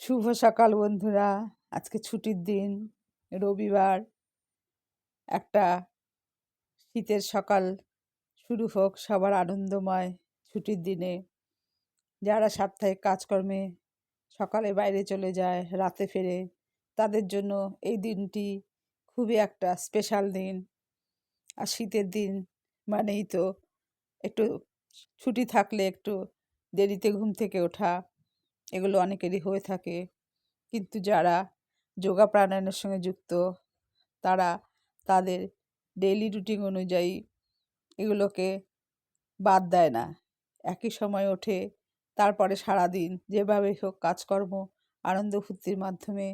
শুভ সকাল বন্ধুরা। আজকে ছুটির দিন, রবিবার। একটা শীতের সকাল শুরু হোক, সবার আনন্দময় ছুটির দিনে। যারা সাপ্তাহিক কাজকর্মে সকালে বাইরে চলে যায়, রাতে ফেরে, তাদের জন্য এই দিনটি খুবই একটা স্পেশাল দিন। আর শীতের দিন মানেই তো একটু ছুটি থাকলে একটু দেরিতে ঘুম থেকে ওঠা। এগুলো অনেকেরই হয়ে থাকে। কিন্তু যারা যোগা প্রাণায়ামের সঙ্গে যুক্ত, তারা তাদের ডেইলি রুটিন অনুযায়ী এগুলোকে বাদ দেয় না। একই সময় ওঠে, তারপরে সারাদিন যেভাবেই হোক কাজকর্ম, আনন্দ ফুর্তির মাধ্যমে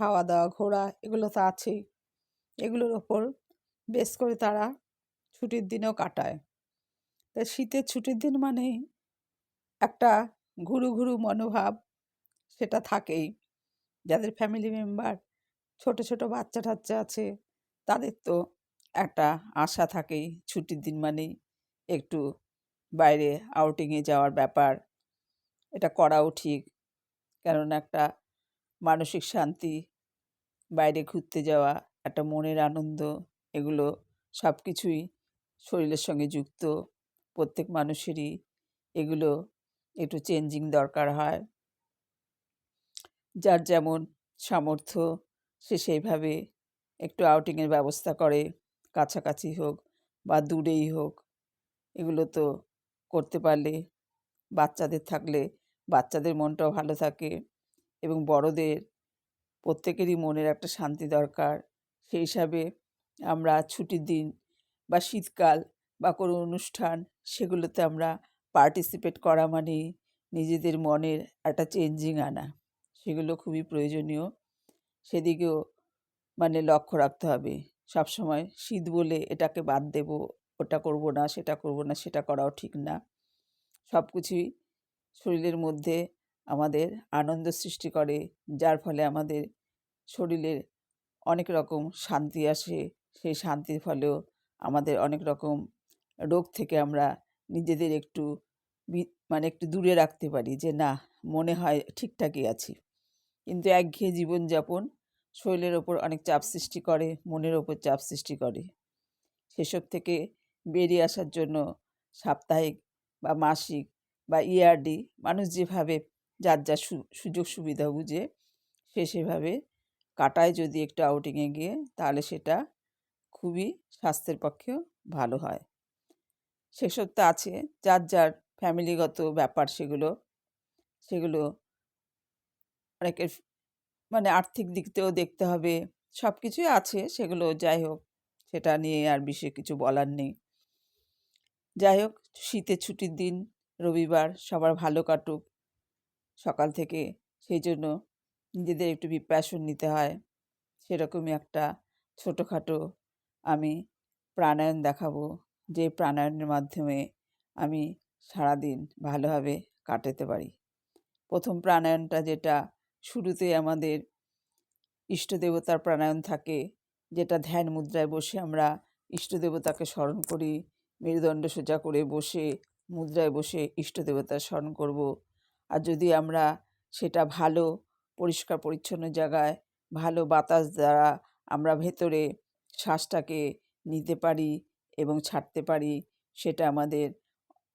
খাওয়া দাওয়া, ঘোরা, এগুলো তো আছেই। এগুলোর ওপর বেশ করে তারা ছুটির দিনও কাটায়। তা শীতের ছুটির দিন মানেই একটা ঘুরু ঘুরু মনোভাব সেটা থাকেই। যাদের ফ্যামিলি মেম্বার ছোট ছোট বাচ্চা টাচ্চা আছে, তাদের তো একটা আশা থাকেই ছুটির দিন মানেই একটু বাইরে আউটিংয়ে যাওয়ার ব্যাপার। এটা করাও ঠিক। কেননা একটা মানসিক শান্তি, বাইরে ঘুরতে যাওয়া, একটা মনের আনন্দ, এগুলো সব কিছুই শরীরের সঙ্গে যুক্ত। প্রত্যেক মানুষেরই এগুলো একটু চেঞ্জিং দরকার হয়। যার যেমন সামর্থ্য, সে সেইভাবে একটু আউটিংয়ের ব্যবস্থা করে, কাছাকাছি হোক বা দূরেই হোক। এগুলো তো করতে পারলে বাচ্চাদের থাকলে বাচ্চাদের মনটাও ভালো থাকে এবং বড়দের প্রত্যেকেরই মনের একটা শান্তি দরকার। সেই হিসাবে আমরা ছুটির দিন বা শীতকাল বা কোনো অনুষ্ঠান সেগুলোতে আমরা পার্টিসিপেট করা মানে নিজেদের মনের একটা চেঞ্জিং আনা। সেগুলো খুবই প্রয়োজনীয়। সেদিকেও মানে লক্ষ্য রাখতে হবে। সবসময় শীত বলে এটাকে বাদ দেব, ওটা করব না, সেটা করব না, সেটা করাও ঠিক না। সব কিছুই শরীরের মধ্যে আমাদের আনন্দ সৃষ্টি করে, যার ফলে আমাদের শরীরের অনেক রকম শান্তি আসে। সেই শান্তির ফলেও আমাদের অনেক রকম রোগ থেকে আমরা নিজেদের একটু মানে একটু দূরে রাখতে পারি যে, না, মনে হয় ঠিকঠাকই আছি। কিন্তু একঘেয়ে জীবনযাপন শরীরের ওপর অনেক চাপ সৃষ্টি করে, মনের ওপর চাপ সৃষ্টি করে। সেসব থেকে বেরিয়ে আসার জন্য সাপ্তাহিক বা মাসিক বা ইয়ারডি মানুষ যেভাবে যার যা সুযোগ সুবিধা বুঝে সে সেভাবে কাটায় যদি একটু আউটিংয়ে গিয়ে, তাহলে সেটা খুবই স্বাস্থ্যের পক্ষেও ভালো হয়। সেসব তো আছে। যার যার ফ্যামিলিগত ব্যাপার সেগুলো সেগুলো অনেকের মানে আর্থিক দিক থেকেও দেখতে হবে। সব কিছুই আছে, সেগুলো যাই হোক, সেটা নিয়ে আর বিশেষ কিছু বলার নেই। যাই হোক, শীতের ছুটির দিন, রবিবার, সবার ভালো কাটুক। সকাল থেকে সেই জন্য নিজেদের একটু প্রিপারেশন নিতে হয়। সেরকমই একটা ছোটোখাটো আমি প্রাণায়াম দেখাবো। যে প্রাণায়ামের মাধ্যমে আমি সারাদিন ভালোভাবে কাটাতে পারি। প্রথম প্রাণায়ামটা যেটা, শুরুতে আমাদের ইষ্ট দেবতার প্রাণায়াম থাকে, যেটা ধ্যান মুদ্রায় বসে আমরা ইষ্ট দেবতাকে স্মরণ করি, মেরুদণ্ড সোজা করে বসে, মুদ্রায় বসে ইষ্ট দেবতার স্মরণ করব। আর যদি আমরা সেটা ভালো, পরিষ্কার, পরিচ্ছন্ন জায়গায়, ভালো বাতাস দ্বারা আমরা ভেতরে শ্বাসটাকে নিতে পারি এবং ছাড়তে পারি, সেটা আমাদের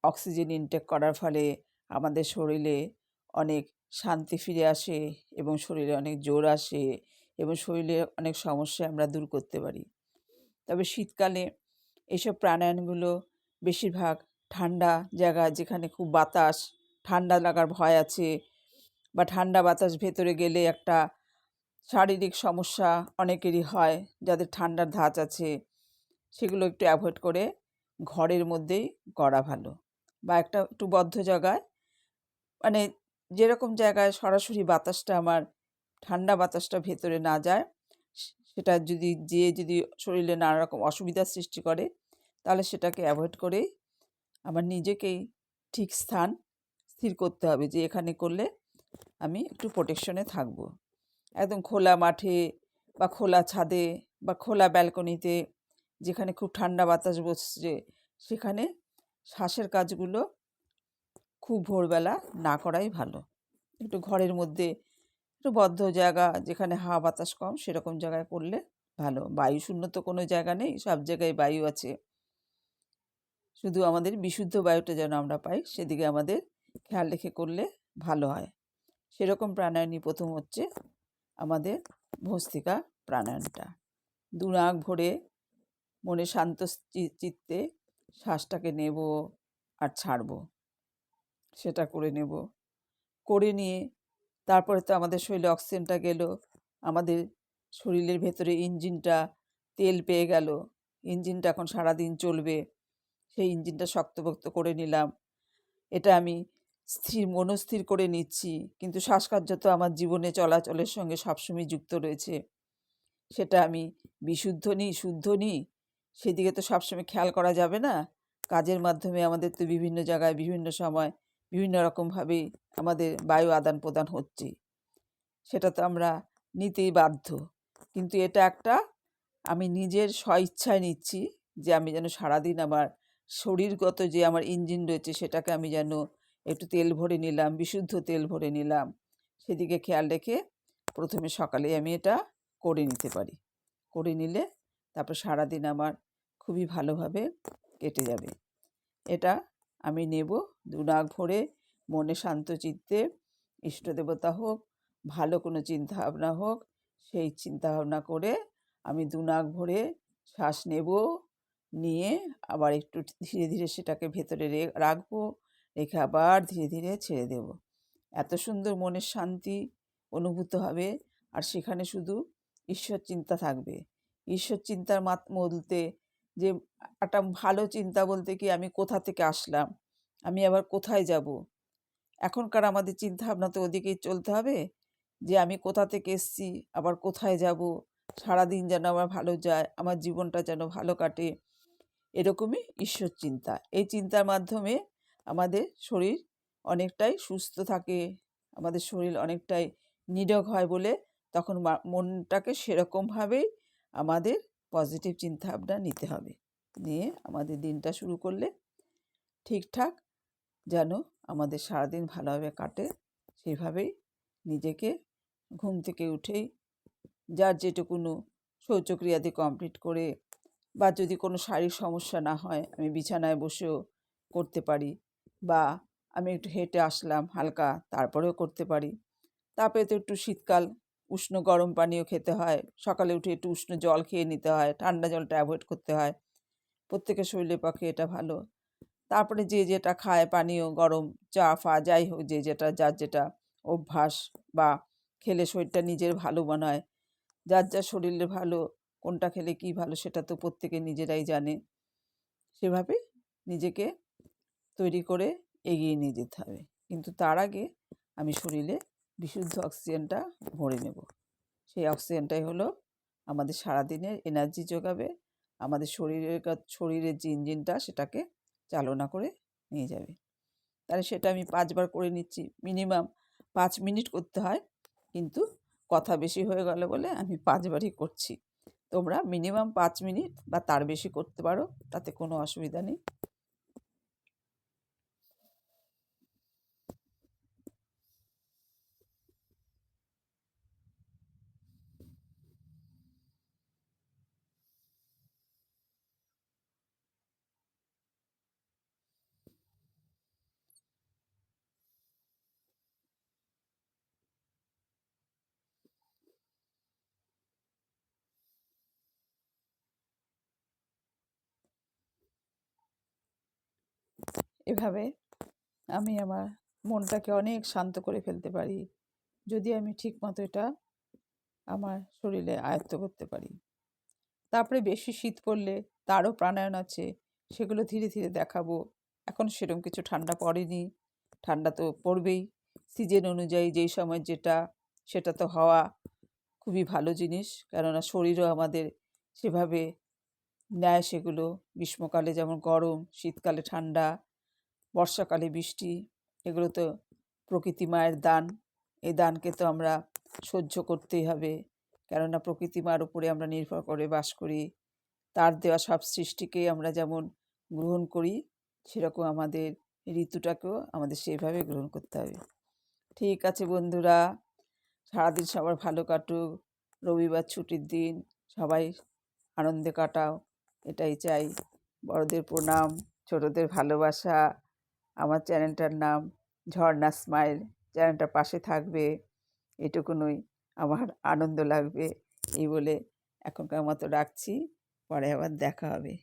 অক্সিজেন ইনটেক করার ফলে আমাদের শরীরে অনেক শান্তি ফিরে আসে এবং শরীরে অনেক জোর আসে এবং শরীরে অনেক সমস্যা আমরা দূর করতে পারি। তবে শীতকালে এইসব প্রাণায়ামগুলো বেশিরভাগ ঠান্ডা জায়গা যেখানে খুব বাতাস, ঠান্ডা লাগার ভয় আছে বা ঠান্ডা বাতাস ভেতরে গেলে একটা শারীরিক সমস্যা অনেকেরই হয় যাদের ঠান্ডার ধাঁচ আছে। সেগুলো একটু অ্যাভয়েড করে ঘরের মধ্যেই করা ভালো। বা একটা একটু বদ্ধ জায়গায় মানে যেরকম জায়গায় সরাসরি বাতাসটা আমার, ঠান্ডা বাতাসটা ভেতরে না যায় সেটা যদি, যে যদি শরীরে নানা রকম অসুবিধার সৃষ্টি করে, তাহলে সেটাকে অ্যাভয়েড করেই আমার নিজেকেই ঠিক স্থান স্থির করতে হবে যে এখানে করলে আমি একটু প্রোটেকশনে থাকব। একদম খোলা মাঠে বা খোলা ছাদে বা খোলা ব্যালকনিতে যেখানে খুব ঠান্ডা বাতাস বসছে, সেখানে শ্বাসের কাজগুলো খুব ভোরবেলা না করাই ভালো। একটু ঘরের মধ্যে একটু বদ্ধ জায়গা, যেখানে হাওয়া বাতাস কম, সেরকম জায়গায় করলে ভালো। বায়ু শূন্য তো কোনো জায়গা নেই, সব জায়গায় বায়ু আছে। শুধু আমাদের বিশুদ্ধ বায়ুটা যেন আমরা পাই, সেদিকে আমাদের খেয়াল রেখে করলে ভালো হয়। সেরকম প্রাণায়ামই প্রথম হচ্ছে আমাদের ভস্তিকা প্রাণায়ামটা। দু নাক ভরে মনে শান্ত চিত্তে শ্বাসটাকে নেব আর ছাড়ব। সেটা করে নেব। করে নিয়ে তারপরে তো আমাদের শরীরে অক্সিজেনটা গেল, আমাদের শরীরের ভেতরে ইঞ্জিনটা তেল পেয়ে গেল, ইঞ্জিনটা এখন সারাদিন চলবে, সেই ইঞ্জিনটা শক্তপোক্ত করে নিলাম। এটা আমি স্থির, মনস্থির করে নিচ্ছি, কিন্তু শ্বাসকার্য তো আমার জীবনে চলাচলের সঙ্গে সবসময় যুক্ত রয়েছে। সেটা আমি বিশুদ্ধ নিই, শুদ্ধ নিই সেদিকে তো সবসময় খেয়াল করা যাবে না। কাজের মাধ্যমে আমাদের তো বিভিন্ন জায়গায়, বিভিন্ন সময়, বিভিন্ন রকমভাবেই আমাদের বায়ু আদান প্রদান হচ্ছে। সেটা তো আমরা নিতেই বাধ্য। কিন্তু এটা একটা আমি নিজের স্বইচ্ছায় নিচ্ছি যে আমি যেন সারাদিন আমার শরীরগত যে আমার ইঞ্জিন রয়েছে সেটাকে আমি যেন একটু তেল ভরে নিলাম, বিশুদ্ধ তেল ভরে নিলাম, সেদিকে খেয়াল রেখে প্রথমে সকালে আমি এটা করে নিতে পারি। করে নিলে তারপর সারাদিন আমার খুবই ভালোভাবে কেটে যাবে। এটা আমি নেব দু নাক ভরে, মনে শান্ত চিত্তে। ইষ্টদেবতা হোক, ভালো কোনো চিন্তাভাবনা হোক, সেই চিন্তাভাবনা করে আমি দু নাক ভরে শ্বাস নেব, নিয়ে আবার একটু ধীরে ধীরে সেটাকে ভেতরে রাখব, রেখে আবার ধীরে ধীরে ছেড়ে দেব। এত সুন্দর মনের শান্তি অনুভূত হবে, আর সেখানে শুধু ঈশ্বর চিন্তা থাকবে। ঈশ্বর চিন্তার মাত বলতে যে, একটা ভালো চিন্তা বলতে কি আমি কোথা থেকে আসলাম? আমি আবার কোথায় যাব? এখনকার আমাদের চিন্তা ভাবনা তো ওদিকেই চলতে হবে যে, আমি কোথা থেকে এসছি? আবার কোথায় যাব? সারাদিন যেন আমার ভালো যায়, আমার জীবনটা যেন ভালো কাটে। এরকমই ঈশ্বর চিন্তা। এই চিন্তার মাধ্যমে আমাদের শরীর অনেকটাই সুস্থ থাকে, আমাদের শরীর অনেকটাই নিরোগ হয় বলে তখন মনটাকে সেরকমভাবেই আমাদের পজিটিভ চিন্তাভাবনা নিতে হবে। নিয়ে আমাদের দিনটা শুরু করলে ঠিকঠাক যেন আমাদের সারাদিন ভালোভাবে কাটে সেইভাবেই নিজেকে ঘুম থেকে উঠেই যার যেটুকুনো শৌচক্রিয়াদি কমপ্লিট করে বা যদি কোনো শারীরিক সমস্যা না হয়, আমি বিছানায় বসেও করতে পারি বা আমি একটু হেঁটে আসলাম হালকা, তারপরেও করতে পারি। তারপরে তো একটু শীতকাল উষ্ণ গরম পানীয় খেতে হয়। সকালে উঠে একটু উষ্ণ জল খেয়ে নিতে হয়। ঠান্ডা জলটা অ্যাভয়েড করতে হয়। প্রত্যেকের শরীরের পক্ষে এটা ভালো। তারপরে যে যেটা খায়, পানীয়, গরম, চা, ফা, যাই হোক, যে যেটা, যার যেটা অভ্যাস বা খেলে শরীরটা নিজের ভালো বানায়। যার যার শরীরে ভালো, কোনটা খেলে কি ভালো সেটা তো প্রত্যেকে নিজেরাই জানে। সেভাবে নিজেকে তৈরি করে এগিয়ে নিয়ে যেতে হবে। কিন্তু তার আগে আমি শরীরে বিশুদ্ধ অক্সিজেনটা ভরে নেব। সেই অক্সিজেনটাই হলো আমাদের সারাদিনের এনার্জি যোগাবে, আমাদের শরীরের শরীরের যে ইঞ্জিনটা সেটাকে চালনা করে নিয়ে যাবে। তাহলে সেটা আমি পাঁচবার করে নিচ্ছি। মিনিমাম পাঁচ মিনিট করতে হয়, কিন্তু কথা বেশি হয়ে গেল বলে আমি পাঁচবারই করছি। তোমরা মিনিমাম পাঁচ মিনিট বা তার বেশি করতে পারো, তাতে কোনো অসুবিধা নেই। এভাবে আমি আমার মনটাকে অনেক শান্ত করে ফেলতে পারি। যদি আমি ঠিকমতো এটা আমার শরীরে আয়ত্ত করতে পারি। তারপরে বেশি শীত পড়লে তারও প্রাণায়াম আছে, সেগুলো ধীরে ধীরে দেখাবো। এখন সেরকম কিছু ঠান্ডা পড়েনি। ঠান্ডা তো পড়বেই। সিজন অনুযায়ী যেই সময় যেটা, সেটা তো হওয়া খুবই ভালো জিনিস। কেননা শরীরও আমাদের সেভাবে নেয় সেগুলো। গ্রীষ্মকালে যেমন গরম, শীতকালে ঠান্ডা। বর্ষাকালে বৃষ্টি, এগুলো তো প্রকৃতি মায়ের দান। এই দানকে তো আমরা সহ্য করতেই হবে। কেননা প্রকৃতি মার উপরে আমরা নির্ভর করে বাস করি। তার দেওয়া সব সৃষ্টিকেই আমরা যেমন গ্রহণ করি, সেরকম আমাদের ঋতুটাকেও আমাদের সেইভাবে গ্রহণ করতে হবে। ঠিক আছে বন্ধুরা, সারাদিন সবার ভালো কাটুক। রবিবার ছুটির দিন, সবাই আনন্দে কাটাও। এটাই চাই। বড়দের প্রণাম, ছোটদের ভালোবাসা। আমার চ্যানেলটার নাম ঝর্ণা স্মাইল। চ্যানেলটার পাশে থাকবে, এটুকুনই আমার আনন্দ লাগবে, এই বলে এখনকার মতো রাখছি। পরে আবার দেখা হবে।